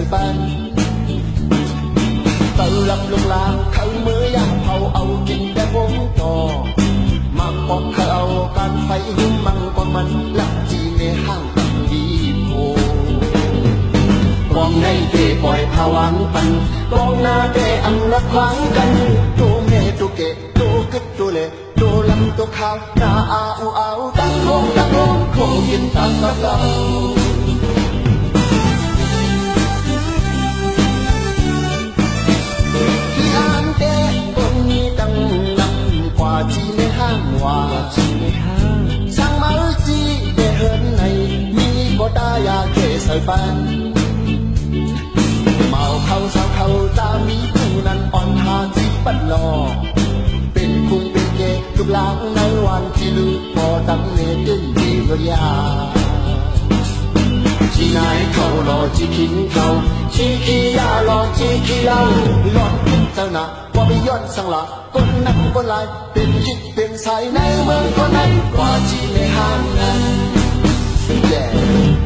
ยไปเติลำลูกลางเขามือยางเผาเอากินแต่วงต่อมาปอกเขาการไฟหุ่มมังกว่ามันหลับจีในห้างตังดีโพกองในเตปล่อยผวังปันมองหน้าเตอังรักขวางกันดูเมตุเกดูกึดดูเลดูลำตัวขาวหนาอาอูอาวตั้งโงตั้งโงคงกินตามกับเราาเกใส่ปันเมาเขาสาวเขาตามีคู่นั้นอ่อนหาที่ปันหลอกเป็นคุงเป็นเกย์ลูกหลางในวันที่ลูกพอตั้งเนตึงดีกว่ายาที่ไหนเขารอที่ขิงเขาที่ขี้ยารอที่ขี้เหล้าหลอดเจ้าหน้าว่าไปย้อนสังหละคนนักคนลายเป็นจิตเป็นสายในเมืองคนนั้นกว่าที่ในห้างนั้น yeah.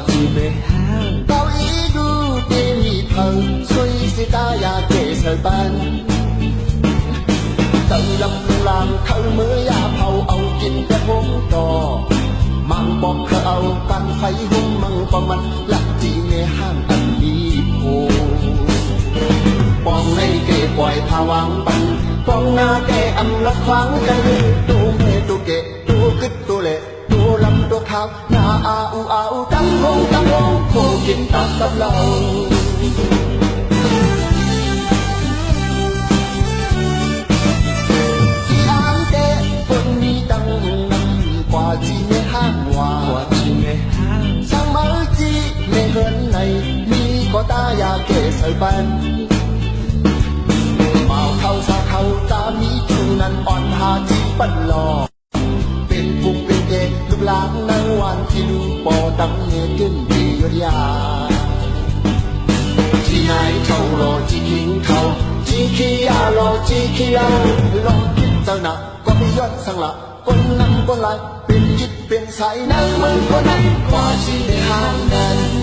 างเข้ามือยาเผาเอากินแต่ผมต่อมังบอกเขาเอาปันไฟหุ้มมังประมันหลักจีในห้างอันดีโพปองให้เกปล่อยผาวังปันปองหน้าแกอำละขวางกันตูเมตูเกตูกึดตูเละตูลำตัวขาวหน้าอาอูอาอูตั้งวงตั้งวงโคกินตับตับเราำกว่าที่ในห้างว่ากว่าที่ในห้างช่างมาจีในเงินในมีก็ตายาเกใส่บันเมาเข้าสาเขาตามีชูนั้นอ่อนหาที่ปันหลอกเป็นพุงเป็นเกลูกหลางในวันที่ลูกปอตั้งเนตึงดียดยาที่ไหนเขารอที่คิงเขาที่ขี้ยารอที่ขี้ยาลองคิดเจ้าหนักก็ไม่ย้อนสังละ คนนั้นคนหลายเป็นจิตเป็นสายนั้นมันคนนั้นกว่าสิได้หานั้น